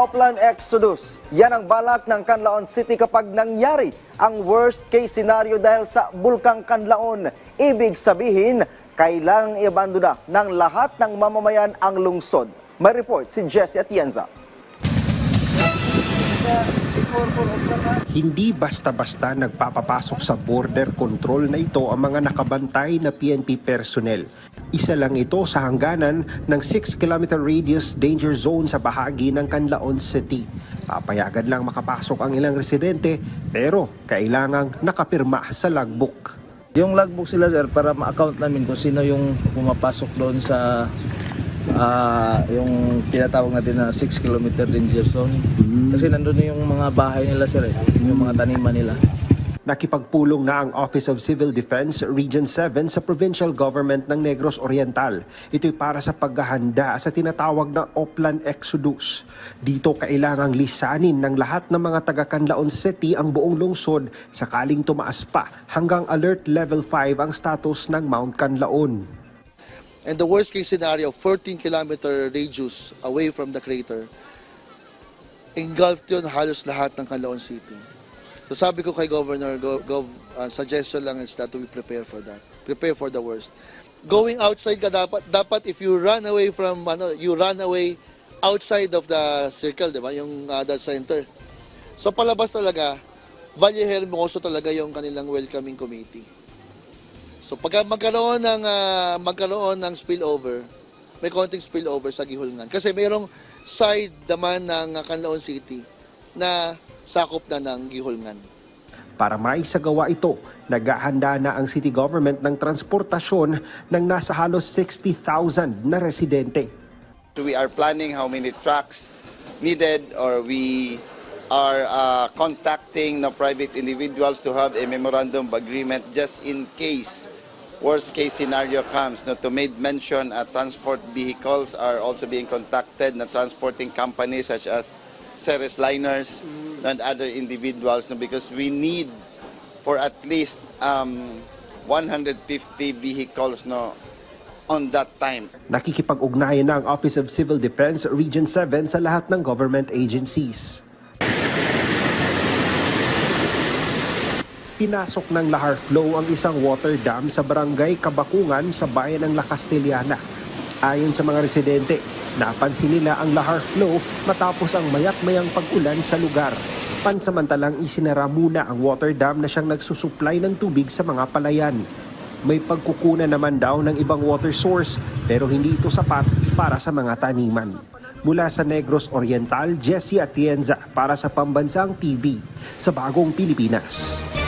Oplan Exodus. Yan ang balak ng Canlaon City kapag nangyari ang worst case scenario dahil sa Bulkang Canlaon. Ibig sabihin, kailangang iabandona ng lahat ng mamamayan ang lungsod. May report si Jesse Atienza. Hindi basta-basta nagpapapasok sa border control na ito ang mga nakabantay na PNP personnel. Isa lang ito sa hangganan ng 6-kilometer radius danger zone sa bahagi ng Canlaon City. Papayagan lang makapasok ang ilang residente pero kailangang nakapirma sa logbook. Yung logbook sila sir para ma-account namin kung sino yung pumapasok doon sa ah, yung tinatawag natin na 6 kilometer danger zone. Kasi nandun yung mga bahay nila sir eh, yung mga taniman nila. Nakipagpulong na ang Office of Civil Defense Region 7 sa provincial government ng Negros Oriental. Ito'y para sa paghahanda sa tinatawag na Oplan Exodus. Dito kailangang lisanin ng lahat ng mga taga Canlaon City ang buong lungsod sakaling tumaas pa hanggang Alert Level 5 ang status ng Mount Canlaon. And the worst case scenario, 14 kilometer radius away from the crater, engulfed yun halos lahat ng Canlaon City. So sabi ko kay Governor, Gov, Gov uh, suggestion lang is that we prepare for that. Prepare for the worst. Going outside ka dapat, dapat if you run away from, ano, you run away outside of the circle, di ba? Yung uh, the center. So palabas talaga, Valle Hermoso talaga yung kanilang welcoming committee. So pag magkaroon ng ah, magkaroon ng spillover, may konting spillover sa Gihulngan. Kasi mayroong side naman ng Canlaon City na sakop na ng Gihulngan. Para maisagawa ito, naghahanda na ang city government ng transportasyon ng nasa halos 60,000 na residente. So we are planning how many trucks needed or we are uh, contacting the private individuals to have a memorandum of agreement just in case worst case scenario comes. No, to made mention uh, transport vehicles are also being contacted na transporting companies such as Ceres Liners and other individuals no, because we need for at least um, 150 vehicles no, on that time. Nakikipag-ugnayan na ang Office of Civil Defense Region 7 sa lahat ng government agencies. Pinasok ng Lahar Flow ang isang water dam sa barangay Kabakungan sa bayan ng La Castellana. Ayon sa mga residente, napansin nila ang Lahar Flow matapos ang mayat-mayang pag-ulan sa lugar. Pansamantalang isinara muna ang water dam na siyang nagsusupply ng tubig sa mga palayan. May pagkukunan naman daw ng ibang water source pero hindi ito sapat para sa mga taniman. Mula sa Negros Oriental, Jesse Atienza para sa Pambansang TV sa Bagong Pilipinas.